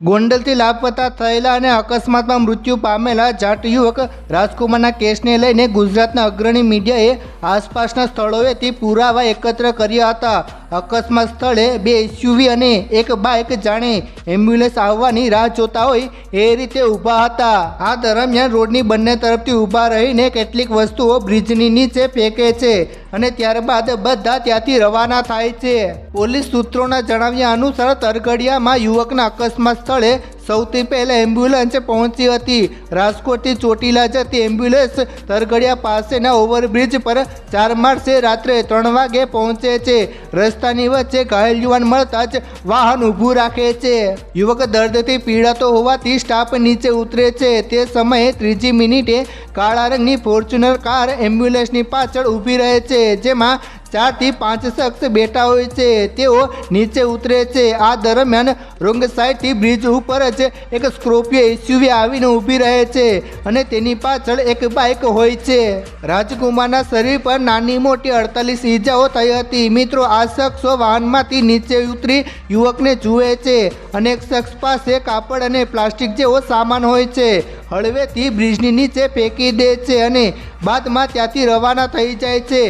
ગોંડલથી લાપતા થયેલા અને અકસ્માતમાં મૃત્યુ પામેલા જાટ યુવક રાજકુમારના કેસને લઈને ગુજરાતના અગ્રણી મીડિયાએ આસપાસના સ્થળોએથી પુરાવા એકત્ર કર્યા હતા. અકસ્માત સ્થળે બે એસયુવી અને એક બાઇક જાણે એમ્બ્યુલન્સ આવવાની રાહ જોતા હોય એ રીતે ઊભા હતા. આ દરમિયાન રોડની બંને તરફથી ઊભા રહીને કેટલીક વસ્તુઓ બ્રિજની નીચે ફેંકે છે અને ત્યારબાદ બધા ત્યાંથી રવાના થાય છે. પોલીસ સૂત્રોના જણાવ્યા અનુસાર તરગડિયામાં યુવકના અકસ્માત સ્થળે સૌથી પહેલા એમ્બ્યુલન્સ પહોંચી હતી. રાજકોટથી ચોટીલા જતી એમ્બ્યુલન્સ તરગડિયા પાસેના ઓવરબ્રિજ પર ચાર માર્ચે રાત્રે ત્રણ વાગે પહોંચે છે. રસ્તાની વચ્ચે ઘાયલ યુવાન મળતા જ વાહન ઊભું રાખે છે. યુવક દર્દથી પીડાતો હોવાથી સ્ટાફ નીચે ઉતરે છે. તે સમયે ત્રીજી મિનિટે કાળા રંગની ફોર્ચ્યુનર કાર એમ્બ્યુલન્સની પાછળ ઊભી રહે છે, જેમાં ચારથી પાંચ શખ્સ બેઠા હોય છે. તેઓ નીચે ઉતરે છે. આ દરમિયાન રોંગ સાઈડથી બ્રિજ ઉપર જ એક સ્કોર્પિયો એસયુવી આવીને ઊભી રહે છે અને તેની પાછળ એક બાઇક હોય છે. રાજકુમારના શરીર પર નાની મોટી અડતાલીસ ઈજાઓ થઈ હતી. મિત્રો, આ શખ્સો વાહનમાંથી નીચે ઉતરી યુવકને જુએ છે અને એક શખ્સ પાસે કાપડ અને પ્લાસ્ટિક જેવો સામાન હોય છે. હળવેથી બ્રિજની નીચે ફેંકી દે છે અને બાદમાં ત્યાંથી રવાના થઈ જાય છે.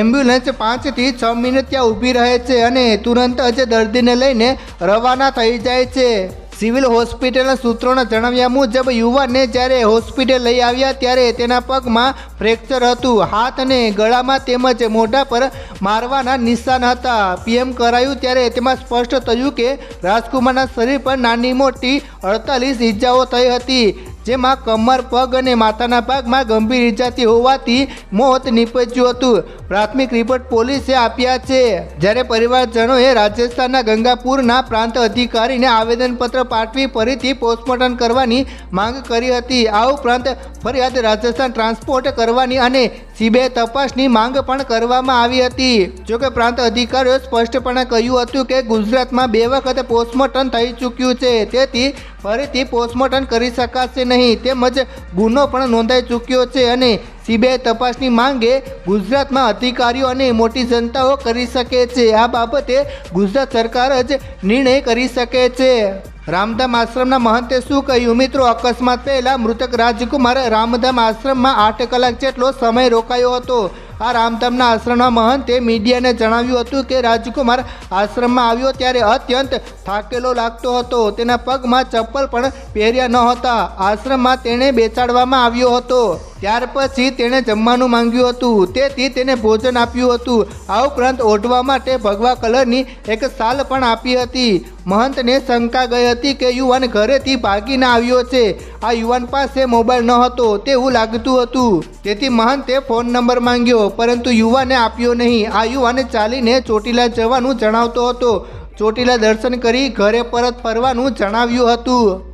એમ્બ્યુલન્સ પાંચથી છ મિનિટ ત્યાં ઊભી રહે છે અને તુરંત જ દર્દીને લઈને રવાના થઈ જાય છે. સિવિલ હોસ્પિટલના સૂત્રોના જણાવ્યા મુજબ, યુવાનને જ્યારે હોસ્પિટલ લઈ આવ્યા ત્યારે તેના પગમાં ફ્રેક્ચર હતું. હાથ અને ગળામાં તેમજ મોઢા પર મારવાના નિશાન હતા. પીએમ કરાયું ત્યારે તેમાં સ્પષ્ટ થયું કે રાજકુમારના શરીર પર નાની મોટી અડતાલીસ ઈજાઓ થઈ હતી. જેમાં કમર, પગ અને માથાના ભાગમાં ગંભીર ઈજાથી હોવાથી મોત નીપજ્યું હતું. પ્રાથમિક રિપોર્ટ પોલીસે આપ્યા છે. જ્યારે પરિવારજનોએ રાજસ્થાનના ગંગાપુરના પ્રાંત અધિકારીને આવેદનપત્ર પાઠવી ફરીથી પોસ્ટમોર્ટમ કરવાની માંગ કરી હતી. આ ઉપરાંત ફરિયાદ રાજસ્થાન ટ્રાન્સપોર્ટ કરવાની અને સીબીઆઈ તપાસની માંગ પણ કરવામાં આવી હતી. જોકે પ્રાંત અધિકારીઓ સ્પષ્ટપણે કહ્યું હતું કે ગુજરાતમાં બે વખત પોસ્ટમોર્ટમ થઈ ચૂક્યું છે. તેથી ફરીથી પોસ્ટમોર્ટમ કરી શકાશે નહીં, તેમજ ગુનો પણ નોંધાઈ ચૂક્યો છે અને સીબીઆઈ તપાસની માંગે ગુજરાતમાં અધિકારીઓ અને મોટી જનતાઓ કરી શકે છે. આ બાબતે ગુજરાત સરકાર જ નિર્ણય કરી શકે છે. રામધામ આશ્રમના મહંતે શું કહ્યું? મિત્રો, અકસ્માત પહેલા મૃતક રાજકુમાર રામધામ આશ્રમમાં આઠ કલાક જેટલો સમય રોકાયો હતો. આ રામધામના આશ્રમના મહંતે મીડિયાને જણાવ્યું હતું કે રાજકુમાર આશ્રમમાં આવ્યો ત્યારે અત્યંત થાકેલો લાગતો હતો. તેના પગમાં ચપ્પલ પણ પહેર્યા ન હતા. આશ્રમમાં તેણે બેસાડવામાં આવ્યો હતો. ત્યાર પછી તેણે જમવાનું માંગ્યું હતું. તેથી તેને ભોજન આપ્યું હતું. આ ઉપરાંત ઓઢવા માટે ભગવા કલરની એક શાલ પણ આપી હતી. મહંતને શંકા ગઈ હતી કે યુવાન ઘરેથી ભાગીને આવ્યો છે. આ યુવાન પાસે મોબાઈલ ન હતો તેવું લાગતું હતું. તેથી મહંતે ફોન નંબર માંગ્યો, પરંતુ યુવાને આપ્યો નહીં. આ યુવાને ચાલીને ચોટીલા જવાનું જણાવતો હતો. ચોટીલા દર્શન કરી ઘરે પરત ફરવાનું જણાવ્યું હતું.